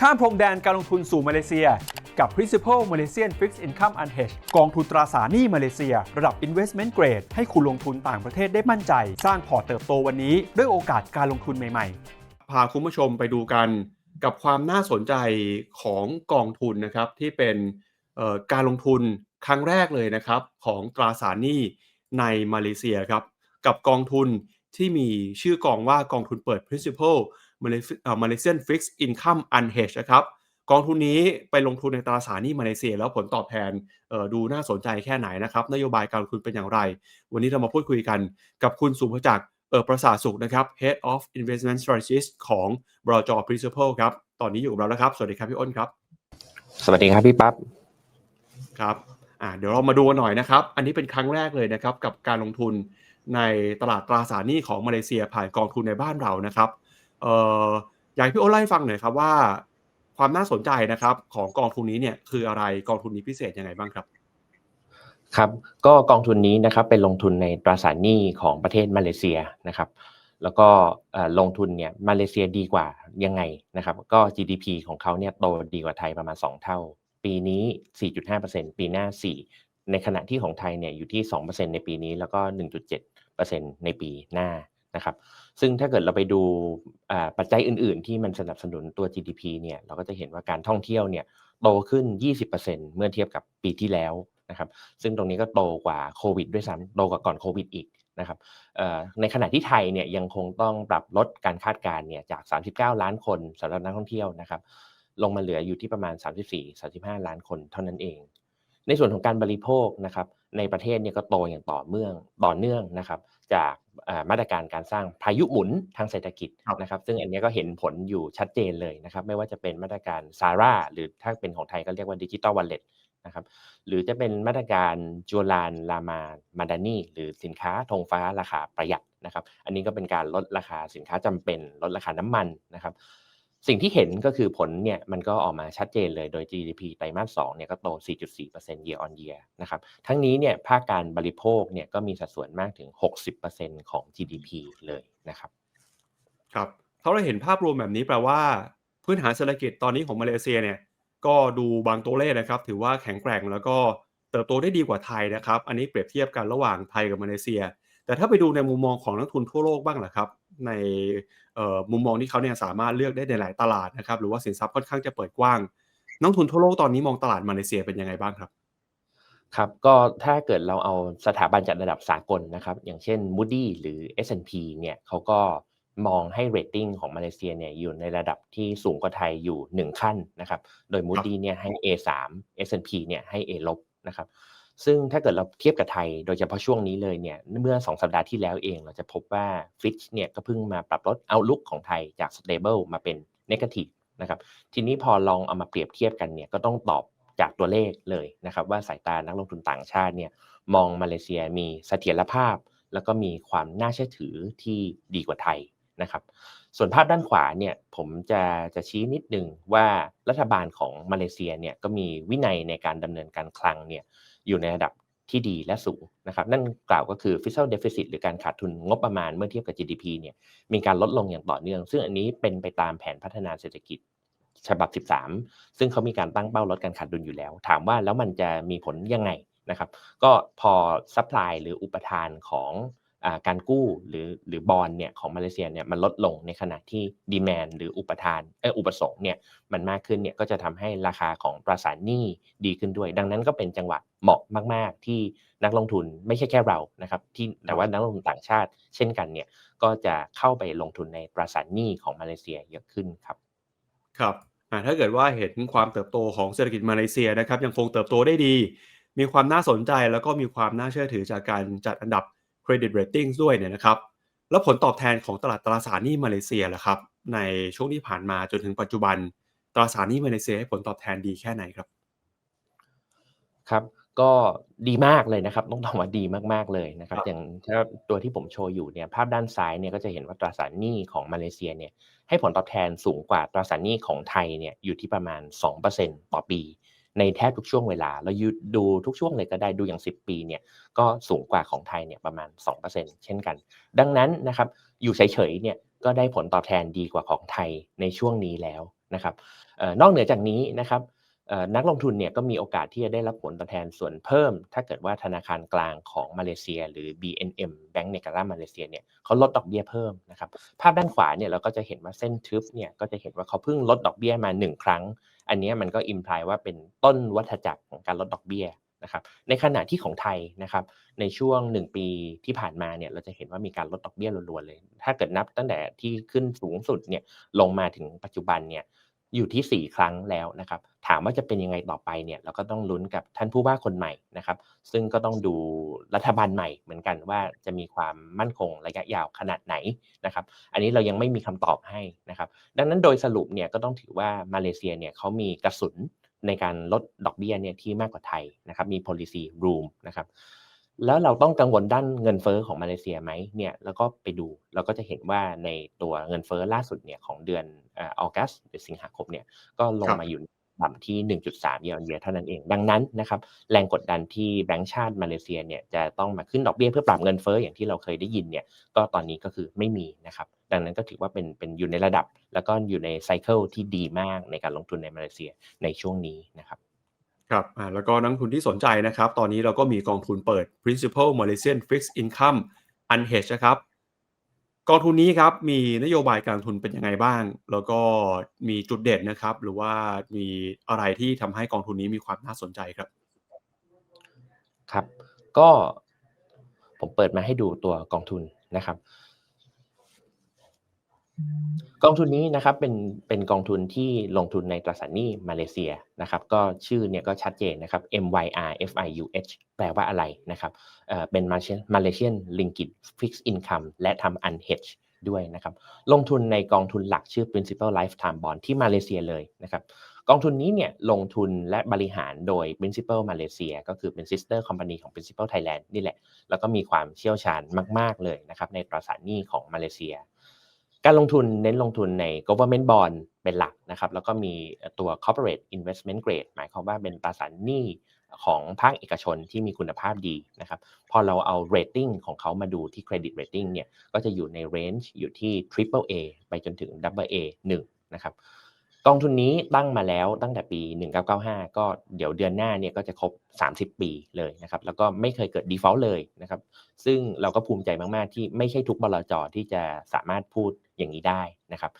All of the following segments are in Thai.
ข้ามพรมแดนการลงทุนสู่มาเลเซีย กับ Principal Malaysian Fixed Income Unhedged กองทุนตราสารหนี้มาเลเซีย ระดับ Investment Grade ให้คุณลงทุนต่างประเทศได้มั่นใจ สร้างพอร์ตเติบโตวันนี้ ด้วยโอกาสการลงทุนใหม่ ๆ พาคุณผู้ชมไปดูกันกับความน่าสนใจของกองทุนนะครับที่เป็นการลงทุนครั้งแรกเลยนะครับของตราสารหนี้ในมาเลเซียครับกับกองทุนที่มีชื่อกองว่ากองทุนเปิด Principal Malaysi- เอ่อ Malaysian Fixed Income Unhedged นะครับกองทุนนี้ไปลงทุนในตราสารหนี้มาเลเซีย แล้วผลตอบแทนเอ่อดูน่าสนใจแค่ไหนนะครับ นโยบายการลงทุนเป็นอย่างไร วันนี้เรามาพูดคุยกันกับคุณสุภจักรเออประสาทสุขนะครับ Head of Investment Strategist ของบรจ Principal ครับ ตอนนี้อยู่กับเราแล้วครับ สวัสดีครับพี่อ้นครับ สวัสดีครับพี่ปั๊บครับอ่าเดี๋ยวเรามาดูกันหน่อยนะครับ อันนี้เป็นครั้งแรกเลยนะครับ กับการลงทุนในตลาดตราสารหนี้ของมาเลเซียผ่านกองทุนในบ้านเรานะครับ เอออยากพี่โอ้นเล่าให้ฟังหน่อยครับว่า ความน่าสนใจนะครับของกองทุนนี้เนี่ยคืออะไรกองทุนนี้พิเศษยังไงบ้างครับครับก็กองทุนนี้นะครับเป็นลงทุนในตราสารหนี้ของประเทศมาเลเซียนะครับ แล้วก็ลงทุนเนี่ยมาเลเซียดีกว่ายังไงนะครับ ก็ GDP ของเขาเนี่ยโตดีกว่าไทยประมาณ 2 เท่า ปีนี้ 4.5%ปีหน้า 4 ในขณะที่ของไทยเนี่ยอยู่ที่ 2%ในปีนี้แล้วก็ 1.7%ในปีหน้า นะครับซึ่งถ้าเกิดเราไปดูปัจจัยอื่น ๆ ที่มันสนับสนุนตัว GDP เนี่ยเราก็จะเห็นว่าการท่องเที่ยวเนี่ยโตขึ้น 20%เมื่อเทียบกับปีที่แล้วนะครับซึ่งตรงนี้ก็โตกว่าโควิดด้วยซ้ำโตกว่าก่อนโควิดอีกนะครับในขณะที่ไทยเนี่ยยังคงต้องปรับลดการคาดการณ์เนี่ยจาก 39 ล้านคนสำหรับนักท่องเที่ยวนะครับลงมาเหลืออยู่ที่ประมาณ 34-35 ล้านคนเท่านั้นเอง ในส่วนของการบริโภคนะครับ ในประเทศเนี่ยก็โตอย่างต่อเนื่องต่อเนื่องนะครับ จากอ่ามาตรการการสร้างพายุหมุนทางเศรษฐกิจครับนะครับ ซึ่งอันเนี้ยก็เห็นผลอยู่ชัดเจนเลยนะครับ ไม่ว่าจะเป็นมาตรการซาร่าหรือถ้าเป็นของไทยก็เรียกว่าดิจิ t a ลว a ลเล็ตนะครับ หรือจะเป็นมาตรการจูลานลามามาดานีหรือสินค้าธงฟ้าราคาประหยัดนะครับ อันนี้ก็เป็นการลดราคาสินค้าจำเป็น ลดราคาน้ำมันนะครับ สิ่งที่เห็นก็คือผลเนี่ยมันก็ออกมาชัดเจนเลยโดย GDP ไตรมาส2เนี่ยก็โต 4.4% year on year นะครับ ทั้งนี้เนี่ยภาคการบริโภคเนี่ยก็มีสัดส่วนมากถึง 60%ของ GDP เลยนะครับ ครับถ้าเราเห็นภาพรวมแบบนี้แปลว่า พื้นฐานเศรษฐกิจตอนนี้ของมาเลเซียเนี่ยก็ดูบางตัวเลขนะครับ ถือว่าแข็งแกร่งแล้วก็เติบโตได้ดีกว่าไทยนะครับ อันนี้เปรียบเทียบกันระหว่างไทยกับมาเลเซีย แต่ถ้าไปดูในมุมมองของนักทุนทั่วโลกบ้างล่ะครับ ในมุมมองที่เขาเนี่ยสามารถเลือกได้ในหลายตลาดนะครับ หรือว่าสินทรัพย์ค่อนข้างจะเปิดกว้าง นักทุนทั่วโลกตอนนี้มองตลาดมาเลเซียเป็นยังไงบ้างครับ ครับ ก็ถ้าเกิดเราเอาสถาบันจัดระดับสากลนะครับ อย่างเช่น Moody หรือ S&P เนี่ยเขาก็มองให้เรตติ้งของมาเลเซียเนี่ยอยู่ในระดับที่สูงกว่าไทยอยู่ 1 ขั้นนะครับ โดย Moody เนี่ยให้ A3 S&P เนี่ยให้ A ลบนะครับ ซึ่งถ้าเกิดเราเทียบกับไทย โดยเฉพาะช่วงนี้เลยเนี่ยเมื่อ 2 สัปดาห์ที่แล้วเองเราจะพบว่า Fitch เนี่ยก็เพิ่งมาปรับลด outlook ของไทยจาก stable มาเป็น negative นะครับทีนี้พอลองเอามาเปรียบเทียบกันเนี่ยก็ต้องตอบจากตัวเลขเลยนะครับว่าสายตานักลงทุนต่างชาติเนี่ยมองมาเลเซียมีเสถียรภาพ แล้วก็มีความน่าเชื่อถือที่ดีกว่าไทยนะครับส่วนภาพด้านขวาเนี่ยผมจะจะชี้นิดนึงว่ารัฐบาลของมาเลเซียเนี่ยก็มีวินัยในการดำเนินการคลังเนี่ย อยู่ในระดับที่ดีและสูงนะครับนั่นกล่าวก็คือ fiscal deficit หรือการขาดทุนงบประมาณเมื่อเทียบกับ GDP เนี่ยมีการลดลงอย่างต่อเนื่อง ซึ่งอันนี้เป็นไปตามแผนพัฒนาเศรษฐกิจฉบับ 13 ซึ่งเขามีการตั้งเป้าลดการขาดดุลอยู่แล้ว ถามว่าแล้วมันจะมีผลยังไงนะครับ ก็พอซัพพลายหรืออุปทานของ การกู้หรือหรือบอลเนี่ยของมาเลเซียเนี่ยมันลดลงในขณะที่ดีแมนหรืออุปทานเอออุปสงค์เนี่ยมันมากขึ้นเนี่ยก็จะทำให้ราคาของตราสารหนี้ดีขึ้นด้วย ดังนั้นก็เป็นจังหวะเหมาะมาก ๆ ที่นักลงทุนไม่ใช่แค่เรานะครับที่แต่ว่านักลงทุนต่างชาติ เช่นกันเนี่ยก็จะเข้าไปลงทุนในตราสารหนี้ของมาเลเซียเยอะขึ้นครับครับอ่าถ้าเกิดว่าเห็นความเติบโตของเศรษฐกิจมาเลเซียนะครับยังคงเติบโตได้ดี มีความน่าสนใจแล้วก็มีความน่าเชื่อถือจากการจัดอันดับ เครดิตเรตติ้งด้วยเนี่ยนะครับ แล้วผลตอบแทนของตลาดตราสารหนี้มาเลเซียล่ะครับ ในช่วงที่ผ่านมาจนถึงปัจจุบันตราสารหนี้มาเลเซียให้ผลตอบแทนดีแค่ไหนครับครับก็ดีมากเลยนะครับต้องบอกว่าดีมากๆเลยนะครับครับอย่างถ้าตัวที่ผมโชว์อยู่เนี่ยภาพด้านซ้ายเนี่ยก็จะเห็นว่าตราสารหนี้ของมาเลเซียเนี่ยให้ผลตอบแทนสูงกว่าตราสารหนี้ของไทยเนี่ยอยู่ที่ประมาณ 2%ต่อปี ในแทบทุกช่วงเวลา เรายูดูทุกช่วงเลยก็ได้ดูอย่าง 10 ปีเนี่ยก็สูงกว่าของไทยเนี่ยประมาณ 2%เช่นกัน ดังนั้นนะครับอยู่เฉยๆเนี่ยก็ได้ผลตอบแทนดีกว่าของไทยในช่วงนี้แล้วนะครับออนอกเหนือจากนี้นะครับ นักลงทุนเนี่ยก็มีโอกาสที่จะได้รับผลตอบแทนส่วนเพิ่ม ถ้าเกิดว่าธนาคารกลางของมาเลเซีย หรือ BNM Bank Negara มาเลเซียเนี่ยเขาลดดอกเบี้ยเพิ่มนะครับภาพด้านขวาเนี่ยเราก็จะเห็นว่าเส้นทึบเนี่ยก็จะเห็นว่าเขาเพิ่งลดดอกเบี้ยมา 1 ครั้ง อันนี้มันก็อิมพลายว่าเป็นต้นวัฏจักรของการลดดอกเบี้ยนะครับในขณะที่ของไทยนะครับในช่วง 1 ปีที่ผ่านมาเนี่ยเราจะเห็นว่ามีการลดดอกเบี้ยรัวๆเลย ถ้าเกิดนับตั้งแต่ที่ขึ้นสูงสุดเนี่ยลงมาถึงปัจจุบันเนี่ย อยู่ที่ 4 ครั้งแล้วนะครับ ถามว่าจะเป็นยังไงต่อไปเนี่ยเราก็ต้องลุ้นกับท่านผู้ว่าคนใหม่นะครับ ซึ่งก็ต้องดูรัฐบาลใหม่เหมือนกันว่าจะมีความมั่นคงระยะยาวขนาดไหนนะครับ อันนี้เรายังไม่มีคำตอบให้นะครับ ดังนั้นโดยสรุปเนี่ยก็ต้องถือว่ามาเลเซียเนี่ยเขามีกระสุนในการลดดอกเบี้ยเนี่ยที่มากกว่าไทยนะครับ มี policy room นะครับ แล้วเราต้องกังวลด้านเงินเฟ้อของมาเลเซียไหมเนี่ยแล้วก็ไปดูเราก็จะเห็นว่าในตัวเงินเฟ้อล่าสุดเนี่ยของเดือนเออออกัสหรือสิงหาคมเนี่ยก็ลงครับมาอยู่ต่ำที่ 1.3 เยอ on year เท่านั้นเอง ดังนั้นนะครับแรงกดดันที่แบงก์ชาติมาเลเซียเนี่ยจะต้องมาขึ้นดอกเบี้ยเพื่อปรับเงินเฟ้ออย่างที่เราเคยได้ยินเนี่ยก็ตอนนี้ก็คือไม่มีนะครับดังนั้นก็ถือว่าเป็นเป็นอยู่ในระดับ แล้วก็อยู่ในไซเคิลที่ดีมากในการลงทุนในมาเลเซียในช่วงนี้นะครับ ครับอ่าแล้วก็นักทุนที่สนใจนะครับ ตอนนี้เราก็มีกองทุนเปิด principal Malaysian Fixed Income Unhedged นะครับ กองทุนนี้ครับมีนโยบายการทุนเป็นยังไงบ้าง แล้วก็มีจุดเด่นนะครับ หรือว่ามีอะไรที่ทำให้กองทุนนี้มีความน่าสนใจครับ ครับ ก็ผมเปิดมาให้ดูตัวกองทุนนะครับ กองทุนนี้นะครับเป็นเป็นกองทุนที่ลงทุนในตราสารหนี้มาเลเซียนะครับก็ชื่อเนี่ยก็ชัดเจนนะครับ MYR FIUH แปลว่าอะไรนะครับเอ่อเป็น Malaysian Ringgit Fixed Income และทำ Unhedged ด้วยนะครับลงทุนในกองทุนหลักชื่อ Principal Lifetime Bond ที่มาเลเซียเลยนะครับกองทุนนี้เนี่ยลงทุนและบริหารโดย Principal Malaysia ก็คือเป็น sister company ของ Principal Thailand นี่แหละ แล้วก็มีความเชี่ยวชาญมาก ๆ เลยนะครับในตราสารหนี้ของมาเลเซีย การลงทุนเน้นลงทุนใน government bond เป็นหลักนะครับ แล้วก็มีตัว corporate investment grade หมายความว่าเป็นตราสารหนี้ของภาคเอกชนที่มีคุณภาพดีนะครับ พอเราเอา rating ของเขามาดูที่ credit rating เนี่ย ก็จะอยู่ใน range อยู่ที่ triple A ไปจนถึง double A 1นะครับ กองทุนนี้ตั้งมาแล้วตั้งแต่ปี 1995 ก็เดี๋ยวเดือนหน้าเนี่ยก็จะครบ 30 ปีเลยนะครับ แล้วก็ไม่เคยเกิด default เลยนะครับ ซึ่งเราก็ภูมิใจมากๆ ที่ไม่ใช่ทุกบลจที่จะสามารถพูดอย่างนี้ได้นะครับ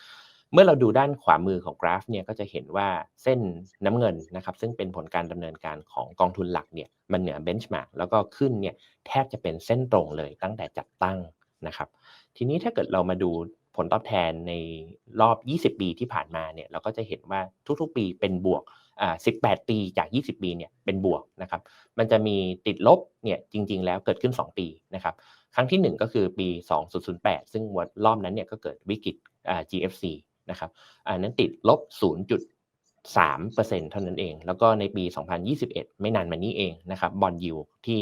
เมื่อเราดูด้านขวามือของกราฟเนี่ยก็จะเห็นว่าเส้นน้ำเงินนะครับ ซึ่งเป็นผลการดำเนินการของกองทุนหลักเนี่ยมันเหนือเบนช์มาร์กแล้วก็ขึ้นเนี่ยแทบจะเป็นเส้นตรงเลยตั้งแต่จัดตั้งนะครับ ทีนี้ถ้าเกิดเรามาดู ผลตอบแทนในรอบ 20 ปีที่ผ่านมาเนี่ยเราก็จะเห็นว่าทุกๆ ปีเป็นบวกอ่า18 ปีจาก 20 ปีเนี่ยเป็นบวกนะครับ มันจะมีติดลบเนี่ยจริง ๆ แล้วเกิดขึ้น 2 ปีนะครับ ครั้งที่ 1 ก็คือปี 2008 ซึ่งรอบนั้นเนี่ยก็เกิดวิกฤตอ่า GFC นะครับอันนั้นติดลบ 3%เท่านั้นเอง แล้วก็ในปี 2021 ไม่นานมานี้เองนะครับบอลยูที่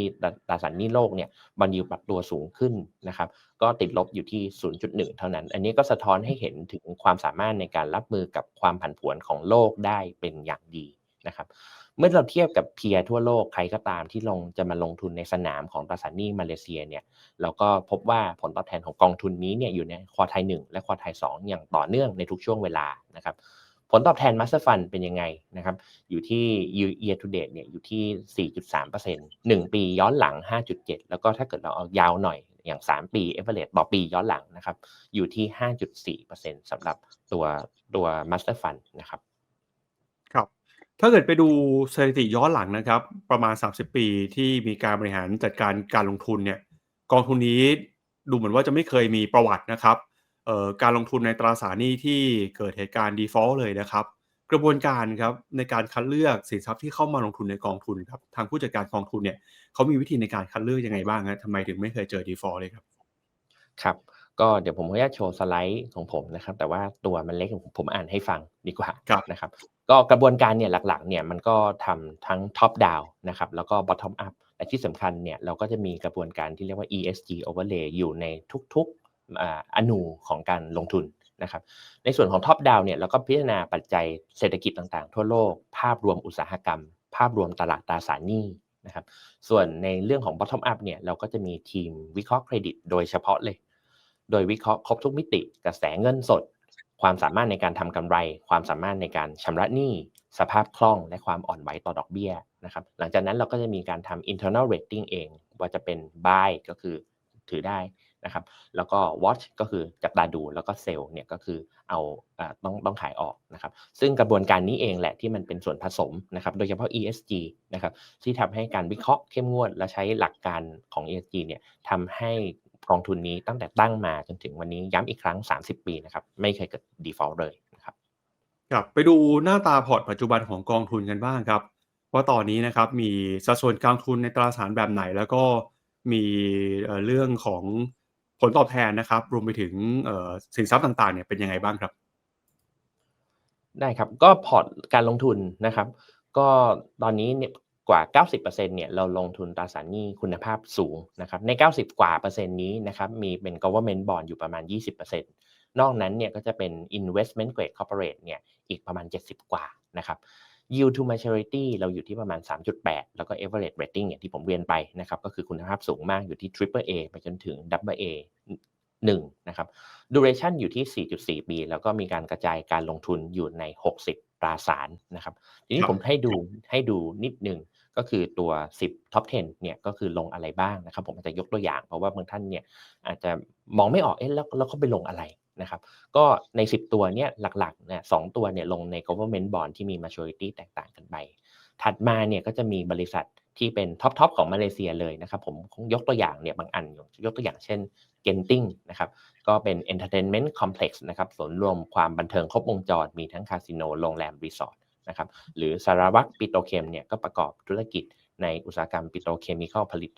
ตราสารหนี้โลกเนี่ยบอลยูปรับตัวสูงขึ้นนะครับก็ติดลบอยู่ที่ 0.1 เท่านั้น อันนี้ก็สะท้อนให้เห็นถึงความสามารถในการรับมือกับความผันผวนของโลกได้เป็นอย่างดีนะครับเมื่อเราเทียบกับเพียทั่วโลกใครก็ตามที่ลงจะมาลงทุนในสนามของตราสารหนี้มาเลเซียเนี่ยเราก็พบว่าผลตอบแทนของกองทุนนี้เนี่ยอยู่ในควอไทย1และควอไทย2อย่างต่อเนื่องในทุกช่วงเวลานะครับ ลตอบแทนมัสเตอร์ฟันเป็นยังไงนะครับ อยู่ที่ year to date เนี่ยอยู่ที่ 4.3% 1ปีย้อนหลัง 5.7 แล้วก็ถ้าเกิดเราเอายาวหน่อยอย่าง 3 ปี average ต่อปีย้อนหลังนะครับ อยู่ที่ 5.4%สำหรับตัวตัวมัสเตอร์ฟันนะครับ ครับ ถ้าเกิดไปดูสถิติย้อนหลังนะครับ ประมาณ 30 ปีที่มีการบริหารจัดการการลงทุนเนี่ย กองทุนนี้ดูเหมือนว่าจะไม่เคยมีประวัตินะครับ การลงทุนในตราสารหนี้ที่เกิดเหตุการณ์ default เลยนะครับ กระบวนการครับในการคัดเลือกสินทรัพย์ที่เข้ามาลงทุนในกองทุนครับทางผู้จัดการกองทุนเนี่ยเขามีวิธีในการคัดเลือกยังไงบ้างฮะทำไมถึงไม่เคยเจอ default เลยครับครับก็เดี๋ยวผมขออนุญาตโชว์สไลด์ของผมนะครับ แต่ว่าตัวมันเล็กผมผมอ่านให้ฟังดีกว่าครับนะครับ ก็กระบวนการเนี่ยหลักๆเนี่ยมันก็ทำทั้ง top down นะครับแล้วก็ bottom up และที่สำคัญเนี่ยเราก็จะมีกระบวนการที่เรียกว่า ESG overlay อยู่ในทุกๆ อนูของการลงทุนนะครับ ในส่วนของ top down เนี่ยเราก็พิจารณาปัจจัยเศรษฐกิจต่างๆ ทั่วโลก ภาพรวมอุตสาหกรรม ภาพรวมตลาดตราสารหนี้นะครับ ส่วนในเรื่องของ bottom up เนี่ยเราก็จะมีทีมวิเคราะห์เครดิตโดยเฉพาะเลย โดยวิเคราะห์ครบทุกมิติ กระแสเงินสด ความสามารถในการทำกำไร ความสามารถในการชำระหนี้ สภาพคล่อง และความอ่อนไหวต่อดอกเบี้ยนะครับ หลังจากนั้นเราก็จะมีการทำ internal rating เอง ว่าจะเป็น buy ก็คือถือได้ นะครับแล้วก็ watch ก็คือจับตาดูแล้วก็ sell เนี่ยก็คือเอาอต้องต้องขายออกนะครับซึ่งกระบวนการนี้เองแหละที่มันเป็นส่วนผสมนะครับโดยเฉพาะ ESG นะครับที่ทำให้การวิเคราะห์เข้มงวด และใช้หลักการของ ESG เนี่ยทำให้กองทุนนี้ตั้งแต่ตั้งมาจนถึงวันนี้ย้ำอีกครั้ง 30 ปีนะครับไม่เคยเกิด default เลยนะครับครับไปดูหน้าตาพอร์ตปัจจุบันของกองทุนกันบ้างครับ ว่าตอนนี้นะครับมีสัดส่วนกองทุนในตราสารแบบไหน แล้วก็มีเอ่อเรื่องของ ลตอบแทนนะครับ รวมไปถึงสินทรัพย์ต่างๆเนี่ยเป็นยังไงบ้างครับ ได้ครับก็พอร์ตการลงทุนนะครับ ก็ตอนนี้เนี่ยกว่า 90%เนี่ยเราลงทุนตราสารหนี้คุณภาพสูงนะครับใน 90 กว่าเปอร์เซ็นต์นี้นะครับมีเป็น government bond อยู่ประมาณ 20%นอกนั้นเนี่ยก็จะเป็น investment grade corporate เนี่ยอีกประมาณ 70 กว่านะครับ yield to maturity เราอยู่ที่ประมาณ 3.8 แล้วก็ average rating อย่างที่ผมเรียนไปนะครับก็คือคุณภาพสูงมากอยู่ที่ triple A ไปจนถึง double A 1นะครับ duration อยู่ที่ 4.4 ปี แล้วก็มีการกระจายการลงทุนอยู่ใน 60 ตราสารนะครับ ทีนี้ครับผมให้ดูให้ดูนิดนึงก็คือตัว 10 top 10 เนี่ยก็คือลงอะไรบ้างนะครับ ผมอาจจะยกตัวอย่าง เพราะว่าบางท่านเนี่ยอาจจะมองไม่ออก เอ๊ะแล้วแล้วเขาไปลงอะไร นะครับก็ใน 10 ตัวเนี่ยหลักๆเนี่ยสองตัวเนี่ยลงใน government bond ที่มี maturity แตกต่างกันไป ถัดมาเนี่ยก็จะมีบริษัทที่เป็นท็อปทอปของมาเลเซียเลยนะครับผมยกตัวอย่างเนี่ยบางอันยกตัวอย่างเช่น Genting นะครับก็เป็น entertainment complex นะครับส่วนรวมความบันเทิงครบวงจร มีทั้งคาสิโนโรงแรมรีสอร์ทนะครับหรือสารวัตรปิโตเคมเนี่ยก็ประกอบธุรกิจในอุตสาหกรรมปิโตเคมีคอลผลิต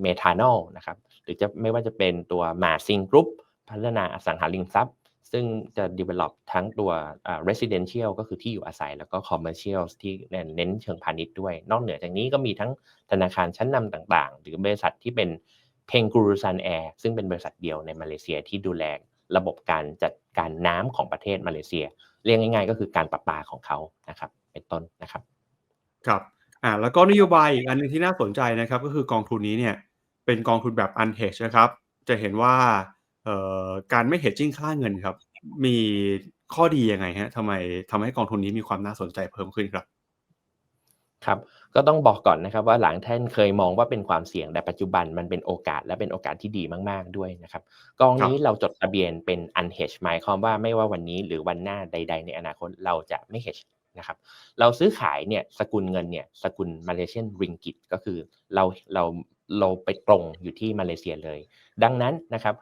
เมทานอลนะครับหรือจะไม่ว่าจะเป็นตัวมาซิงกรุ๊ป พัฒนาอสังหาริมทรัพย์ ซึ่งจะ develop ทั้งตัว residential ก็คือที่อยู่อาศัยแล้วก็ commercial ที่เน้นเชิงพาณิชย์ด้วย นอกเหนือจากนี้ก็มีทั้งธนาคารชั้นนำต่างๆ หรือบริษัทที่เป็นเพงกูรูซันแอร์ซึ่งเป็นบริษัทเดียวในมาเลเซียที่ดูแลระบบการจัดการน้ำของประเทศมาเลเซีย เรียกง่าย ๆ ก็คือการประปาของเขานะครับ เป็นต้นนะครับ ครับอ่าแล้วก็นโยบายอีกอันหนึงที่น่าสนใจนะครับ ก็คือกองทุนนี้เนี่ยเป็นกองทุนแบบ un hedge นะครับ จะเห็นว่า เอ่อ การไม่ hedging ค่าเงินครับ มีข้อดียังไงฮะทำไม ทำให้กองทุนนี้มีความน่าสนใจเพิ่มขึ้นครับ ครับ ก็ต้องบอกก่อนนะครับว่า หลังแท่านเคยมองว่าเป็นความเสี่ยง แต่ปัจจุบันมันเป็นโอกาส และเป็นโอกาสที่ดีมาก ๆ ด้วยนะครับ กองนี้เราจดทะเบียนเป็น unhedged หมายความว่า ไม่ว่าวันนี้หรือวันหน้าใด ๆ ในอนาคต เราจะไม่ hedge นะครับ เราซื้อขายเนี่ย สกุลเงินเนี่ย สกุลมาเลเซียนริงกิตก็คือเรา เรา เราไปตรงอยู่ที่มาเลเซียเลย ดังนั้นนะครับ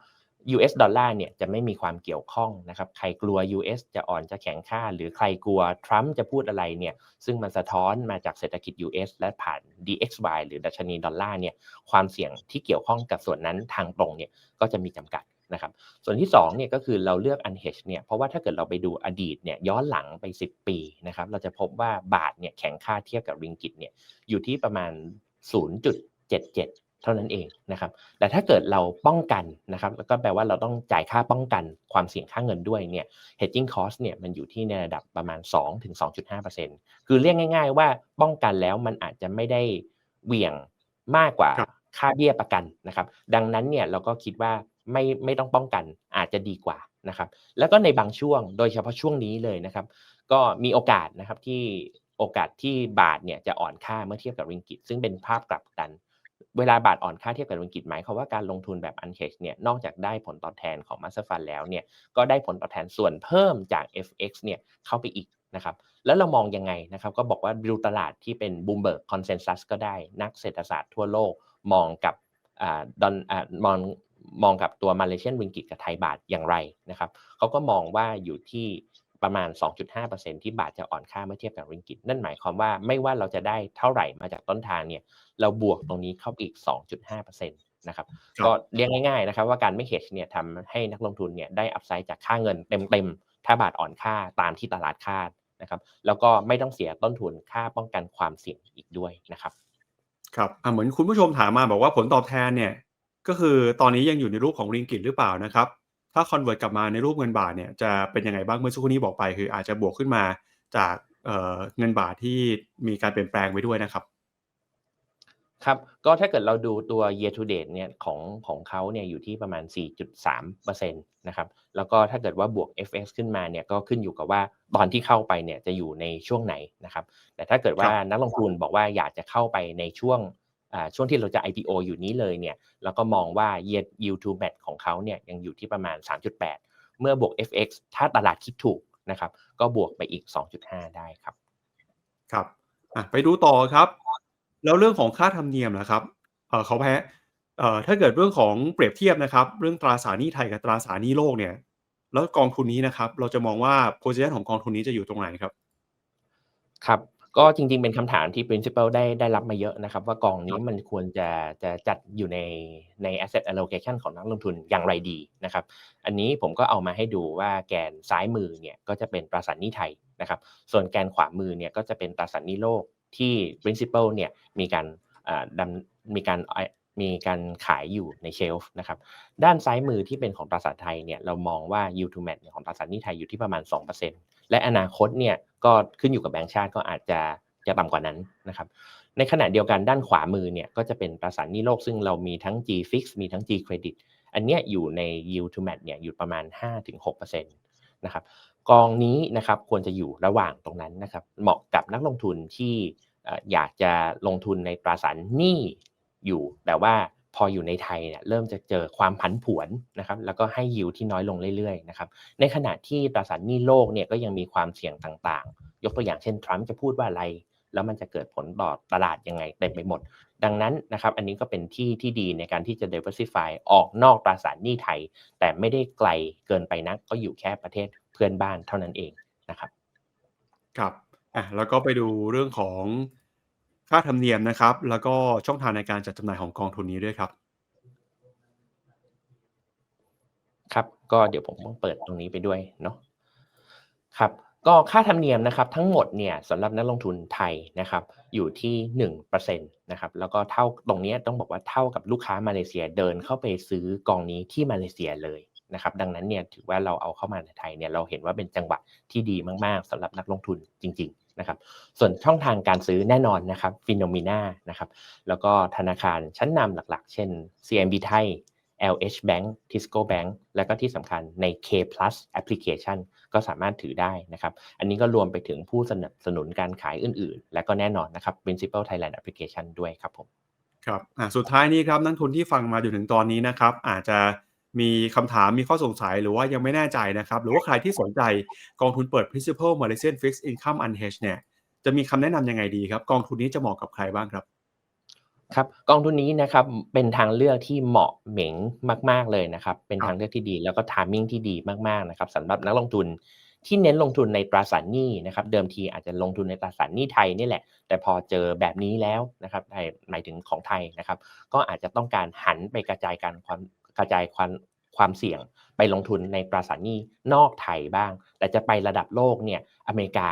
US ดอลลาร์เนี่ยจะไม่มีความเกี่ยวข้องนะครับ ใครกลัว US จะอ่อนจะแข็งค่า หรือใครกลัวทรัมป์จะพูดอะไรเนี่ย ซึ่งมันสะท้อนมาจากเศรษฐกิจ US และผ่าน DXY หรือดัชนีดอลลาร์เนี่ย ความเสี่ยงที่เกี่ยวข้องกับส่วนนั้นทางตรงเนี่ยก็จะมีจำกัดนะครับ ส่วนที่2เนี่ยก็คือเราเลือก unhedge เนี่ย เพราะว่าถ้าเกิดเราไปดูอดีตเนี่ยย้อนหลังไป 10 ปีนะครับ เราจะพบว่าบาทเนี่ยแข็งค่าเทียบกับริงกิตเนี่ยอยู่ที่ประมาณ 0.77 เท่านั้นเองนะครับ แต่ถ้าเกิดเราป้องกันนะครับแล้วก็แปลว่าเราต้องจ่ายค่าป้องกันความเสี่ยงค่าเงินด้วยเนี่ย hedging cost เนี่ยมันอยู่ที่ในระดับประมาณ 2-2.5%คือเรียกง่าย ๆ ว่าป้องกันแล้วมันอาจจะไม่ได้เหวี่ยงมากกว่าครับค่าเบี้ยประกันนะครับ ดังนั้นเนี่ยเราก็คิดว่าไม่ไม่ต้องป้องกันอาจจะดีกว่านะครับ แล้วก็ในบางช่วงโดยเฉพาะช่วงนี้เลยนะครับ ก็มีโอกาสนะครับที่โอกาสที่บาทเนี่ยจะอ่อนค่าเมื่อเทียบกับริงกิตซึ่งเป็นภาพกลับกัน เวลาบาทอ่อนค่าเทียบกับริงกิตหมายความว่าการลงทุนแบบ unhedged เนี่ยนอกจากได้ผลตอบแทนของ Master Fund แล้วเนี่ยก็ได้ผลตอบแทนส่วนเพิ่มจาก FX เนี่ยเข้าไปอีกนะครับแล้วเรามองยังไงนะครับก็บอกว่าดูตลาดที่เป็น Bloomberg Consensus ก็ได้นักเศรษฐศาสตร์ทั่วโลกมองกับอ่าดอนอ่ามองมองกับตัวมาเลเซียนริงกิตกับไทยบาทอย่างไรนะครับเขาก็มองว่าอยู่ที่ ประมาณ 2.5%ที่บาทจะอ่อนค่าเมื่อเทียบกับริงกิต นั่นหมายความว่าไม่ว่าเราจะได้เท่าไหร่มาจากต้นทางเนี่ยเราบวกตรงนี้เข้าไปอีก 2.5%นะครับครับก็เรียกง่ายๆนะครับว่าการไม่ hedge เนี่ยทำให้นักลงทุนเนี่ยได้อัพไซด์จากค่าเงินเต็มๆถ้าบาทอ่อนค่าตามที่ตลาดคาดนะครับแล้วก็ไม่ต้องเสียต้นทุนค่าป้องกันความเสี่ยงอีกด้วยนะครับครับอ่าเหมือนคุณผู้ชมถามมาบอกว่าผลตอบแทนเนี่ยก็คือตอนนี้ยังอยู่ในรูปของริงกิตหรือเปล่านะครับ ถ้าคอนเวิร์ตกลับมาในรูปเงินบาทเนี่ยจะเป็นยังไงบ้างเมื่อสักครู่นี้บอกไป คืออาจจะบวกขึ้นมาจากเอ่อเงินบาทที่มีการเปลี่ยนแปลงไปด้วยนะครับครับก็ถ้าเกิดเราดูตัว year to date เนี่ยของของเขาเนี่ยอยู่ที่ประมาณ 4.3%นะครับแล้วก็ถ้าเกิดว่าบวก FX ขึ้นมาเนี่ยก็ขึ้นอยู่กับว่าตอนที่เข้าไปเนี่ยจะอยู่ในช่วงไหนนะครับแต่ถ้าเกิดว่านักลงทุนบอกว่าอยากจะเข้าไปในช่วงอ่า ช่วงที่เราจะ IPO อยู่นี้เลยเนี่ยแล้วก็มองว่า year yield to match ของเขาเนี่ยยังอยู่ที่ประมาณ 3.8 เมื่อบวก FX ถ้าตลาดคิดถูกนะครับ ก็บวกไปอีก 2.5 ได้ครับ ครับอะไปดูต่อครับ แล้วเรื่องของค่าธรรมเนียมนะครับเออเขาแพ้เอ่อถ้าเกิดเรื่องของเปรียบเทียบนะครับ เรื่องตราสารหนี้ไทยกับตราสารหนี้โลกเนี่ยแล้วกองทุนนี้นะครับ เราจะมองว่าโพซิชันของกองทุนนี้จะอยู่ตรงไหนครับ ครับ ก็จริงๆ เป็นคำถามที่ principal ได้ได้รับมาเยอะนะครับ ว่ากองนี้มันควรจะจะจัดอยู่ในใน asset allocation ของนักลงทุนอย่างไรดีนะครับ อันนี้ผมก็เอามาให้ดูว่าแกนซ้ายมือเนี่ยก็จะเป็นตราสารหนี้ไทยนะครับ ส่วนแกนขวามือเนี่ยก็จะเป็นตราสารหนี้โลกที่ principal เนี่ยมีการอ่าดำมีการเอ่อมีการขายอยู่ในเชลฟ์นะครับ ด้านซ้ายมือที่เป็นของตราสารไทยเนี่ยเรามองว่า yield to match เนี่ยของตราสารหนี้ไทยอยู่ที่ประมาณ 2%และอนาคตเนี่ย ก็ขึ้นอยู่กับแบงก์ชาติก็อาจจะจะต่ำกว่านั้นนะครับ ในขณะเดียวกันด้านขวามือเนี่ยก็จะเป็นตราสารหนี้โลกซึ่งเรามีทั้ง G fix มีทั้ง G credit อันเนี้ยอยู่ใน yield to mat เนี่ยอยู่ประมาณ 5-6%นะครับกองนี้นะครับควรจะอยู่ระหว่างตรงนั้นนะครับเหมาะกับนักลงทุนที่เอ่ออยากจะลงทุนในตราสารหนี้อยู่แต่ว่า พออยู่ในไทยเนี่ยเริ่มจะเจอความผันผวนนะครับแล้วก็ให้ยิวที่น้อยลงเรื่อยๆนะครับในขณะที่ตราสารหนี้โลกเนี่ยก็ยังมีความเสี่ยงต่างๆ ยกตัวอย่างเช่นทรัมป์จะพูดว่าอะไร แล้วมันจะเกิดผลต่อตลาดยังไงเต็มไปหมด ดังนั้นนะครับอันนี้ก็เป็นที่ที่ดีในการที่จะ diversify ออกนอกตราสารหนี้ไทย แต่ไม่ได้ไกลเกินไปนักก็อยู่แค่ประเทศเพื่อนบ้านเท่านั้นเองนะครับครับอะแล้วก็ไปดูเรื่องของ ค่าธรรมเนียมนะครับ แล้วก็ช่องทางในการจัดจำหน่ายของกองทุนนี้ด้วยครับ ครับ ก็เดี๋ยวผมต้องเปิดตรงนี้ไปด้วยเนาะครับ ก็ค่าธรรมเนียมนะครับ ทั้งหมดเนี่ยสำหรับนักลงทุนไทยนะครับ อยู่ที่1%นะครับแล้วก็เท่าตรงนี้ต้องบอกว่าเท่ากับลูกค้ามาเลเซียเดินเข้าไปซื้อกองนี้ที่มาเลเซียเลยนะครับดังนั้นเนี่ยถือว่าเราเอาเข้ามาในไทยเนี่ยเราเห็นว่าเป็นจังหวะที่ดีมากๆสำหรับนักลงทุนจริง ๆ นะครับส่วนช่องทางการซื้อแน่นอนนะครับฟิโนมิน่านะครับแล้วก็ธนาคารชั้นนำหลักๆ เช่น CMB ไทย LH Bank Tisco Bank และก็ที่สำคัญใน K Plus Application ก็สามารถถือได้นะครับ อันนี้ก็รวมไปถึงผู้สนับสนุนการขายอื่นๆ และก็แน่นอนนะครับ Principal Thailand Application ด้วยครับผม ครับ อะสุดท้ายนี้ครับ นักทุนที่ฟังมาจนถึงตอนนี้นะครับ อาจจะ มีคำถามมีข้อสงสัยหรือว่ายังไม่แน่ใจนะครับ หรือว่าใครที่สนใจกองทุนเปิด Principal Malaysian Fixed Income Unhedged เนี่ยจะมีคำแนะนำยังไงดีครับ กองทุนนี้จะเหมาะกับใครบ้างครับครับกองทุนนี้นะครับเป็นทางเลือกที่เหมาะเหม็งมาก ๆเลยนะครับ เป็นทางเลือกที่ดีแล้วก็ทามมิ่งที่ดีมากๆนะครับสำหรับนักลงทุนที่เน้นลงทุนในตราสารหนี้นะครับ เดิมทีอาจจะลงทุนในตราสารหนี้ไทยนี่แหละ แต่พอเจอแบบนี้แล้วนะครับหมายถึงของไทยนะครับ ก็อาจจะต้องการหันไปกระจายการความ กระจายความความเสี่ยงไปลงทุนในตราสารหนี้นอกไทยบ้าง แต่จะไประดับโลกเนี่ยอเมริกา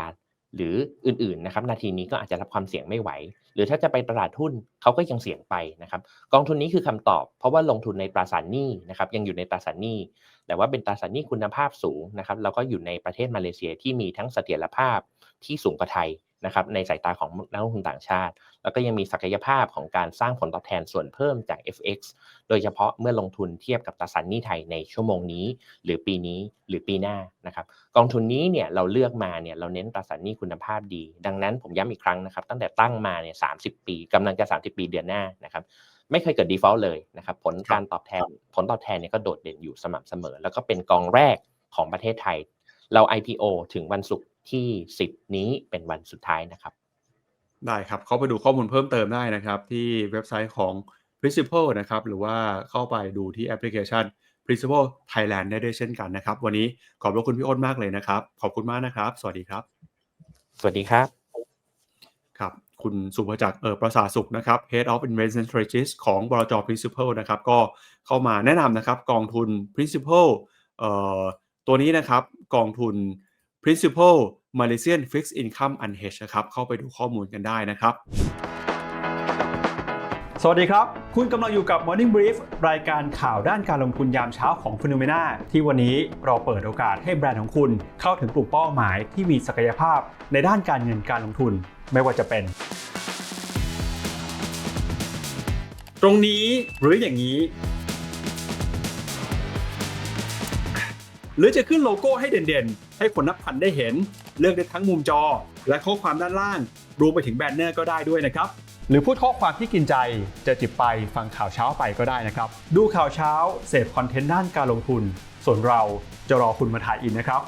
หรืออื่นๆนะครับนาทีนี้ก็อาจจะรับความเสี่ยงไม่ไหว หรือถ้าจะไปตลาดหุ้นเขาก็ยังเสี่ยงไปนะครับกองทุนนี้คือคำตอบ เพราะว่าลงทุนในตราสารหนี้นะครับยังอยู่ในตราสารหนี้ แต่ว่าเป็นตราสารหนี้คุณภาพสูงนะครับแล้วก็อยู่ในประเทศมาเลเซียที่มีทั้งเสถียรภาพที่สูงกว่าไทย นะครับในสายตาของนักลงทุนต่างชาติ แล้วก็ยังมีศักยภาพของการสร้างผลตอบแทนส่วนเพิ่มจาก FX โดยเฉพาะเมื่อลงทุนเทียบกับตราสารหนี้ไทยในชั่วโมงนี้ หรือปีนี้หรือปีหน้านะครับกองทุนนี้เนี่ยเราเลือกมาเนี่ยเราเน้นตราสารหนี้คุณภาพดี ดังนั้นผมย้ำอีกครั้งนะครับตั้งแต่ตั้งมาเนี่ยสาปีกำลังจะ 30 ปีเดือนหน้านะครับไม่เคยเกิด default เลยนะครับผลการตอบแทนผลตอบแทนเนี่ยก็โดดเด่นอยู่สม่ำเสมอ แล้วก็เป็นกองแรกของประเทศไทย เรา IPO ถึงวันศุกร์ ที่ 10 นี้เป็นวันสุดท้ายนะครับ ได้ครับเข้าไปดูข้อมูลเพิ่มเติมได้นะครับ ที่เว็บไซต์ของ Principal นะครับหรือว่าเข้าไปดูที่แอปพลิเคชัน Principal Thailand ได้ด้วยเช่นกันนะครับ วันนี้ขอบพระคุณพี่อ้นมากเลยนะครับ ขอบคุณมากนะครับ สวัสดีครับ สวัสดีครับครับคุณสุภจักรเออประสาทสุขนะครับ Head of Investment Strategies ของบลจ Principal นะครับก็เข้ามาแนะนำนะครับกองทุน Principal เอ่อตัวนี้นะครับกองทุน Principal Malaysian Fixed Income Unhedged นะครับเข้าไปดูข้อมูลกันได้นะครับ สวัสดีครับ คุณกำลังอยู่กับ Morning Brief รายการข่าวด้านการลงทุนยามเช้าของ p h e n o m e n a ที่วันนี้เราเปิดโอกาสให้แบรนด์ของคุณเข้าถึงกลุ่มเป้าหมายที่มีศักยภาพในด้านการเงินการลงทุนไม่ว่าจะเป็น ตรงนี้หรืออย่างนี้ หรือจะขึ้นโลโก้ให้เด่นๆ ให้คนนับพันได้เห็น เลือกได้ทั้งมุมจอ และข้อความด้านล่าง รวมไปถึงแบนเนอร์ก็ได้ด้วยนะครับ หรือพูดข้อความที่กินใจจะจิบไปฟังข่าวเช้าไปก็ได้นะครับ ดูข่าวเช้าเสพคอนเทนต์ด้านการลงทุน ส่วนเราจะรอคุณมาถ่ายอินนะครับ